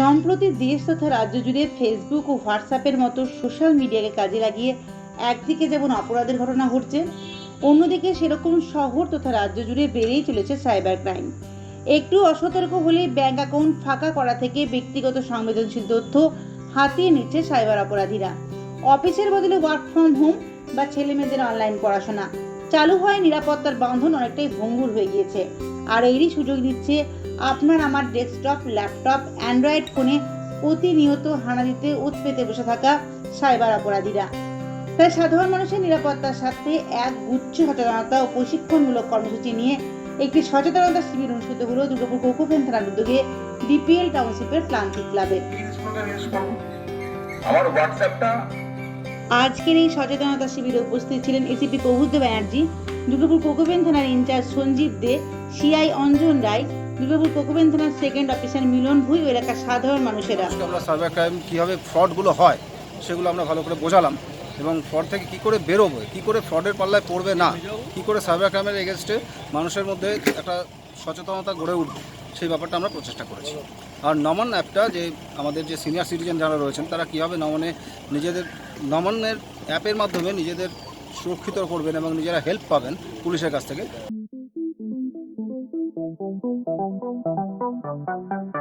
সম্প্রতি দেশ তথা রাজ্য জুড়ে ফেসবুক ও হোয়াটসঅ্যাপের মতো সোশ্যাল মিডিয়াকে কাজে লাগিয়ে একদিকে যেমন অপরাধের ঘটনা ঘটছে, অন্যদিকে সেরকম শহর তথা রাজ্য জুড়ে বেড়েই চলেছে সাইবার ক্রাইম একটু অসতর্ক হলেই ব্যাংক অ্যাকাউন্ট ফাঁকা করা থেকে ব্যক্তিগত সংবেদনশীল তথ্য হাতিয়ে নিচ্ছে সাইবার অপরাধীরা। অফিসের বদলে ওয়ার্ক ফ্রম হোম বা ছেলে মেয়েদের অনলাইন পড়াশোনা। চালু হয় নিরাপত্তার বন্ধন অনেকটাই ভঙ্গুর হয়ে গিয়েছে। আর এরই সুযোগ দিচ্ছে আপনার আমার ডেস্কটপ ল্যাপটপ অ্যান্ড্রয়েড ফোনে প্রতিনিয়ত হানা দিতে উৎপেতে বসে থাকা সাইবার অপরাধীরা। তাই সাধারণ মানুষের নিরাপত্তার সাথে এক গুচ্ছ সচেতনতা ও প্রশিক্ষণমূলক কর্মসূচি নিয়ে একটি সচেতনতা শিবির অনুষ্ঠিত হলো দুর্গাপুর কোকোফেন থানার উদ্যোগে বিপিএল টাউনশিপের প্লান্টিক ক্লাবে। আমার হোয়াটসঅ্যাপটা আজকের এই সচেতনতা শিবিরে উপস্থিত ছিলেন ACP Prabuddha Banerjee Durgapur coke oven থানার incharge Sanjib Dey CI Anjan Roy Durgapur coke oven থানার সেকেন্ড অফিসার মিলন ভুই এলাকার সাধারণ মানুষেরা। আমরা সাইবার ক্রাইম কীভাবে ফ্রডগুলো হয়, সেগুলো আমরা ভালো করে বোঝালাম এবং ফ্রড থেকে কী করে বেরোবে, কী করে ফ্রডের পাল্লায় পড়বে না, কী করে সাইবার ক্রাইমের এগেনস্টে মানুষের মধ্যে একটা সচেতনতা গড়ে উঠবে, সেই ব্যাপারটা আমরা প্রচেষ্টা করেছি। আর নমন অ্যাপটা যে আমাদের যে সিনিয়র সিটিজেন যারা রয়েছেন, তারা কীভাবে নমনে নিজেদের, নমনের অ্যাপের মাধ্যমে নিজেদের সুরক্ষিত করবেন এবং নিজেরা হেল্প পাবেন পুলিশের কাছ থেকে Thank you.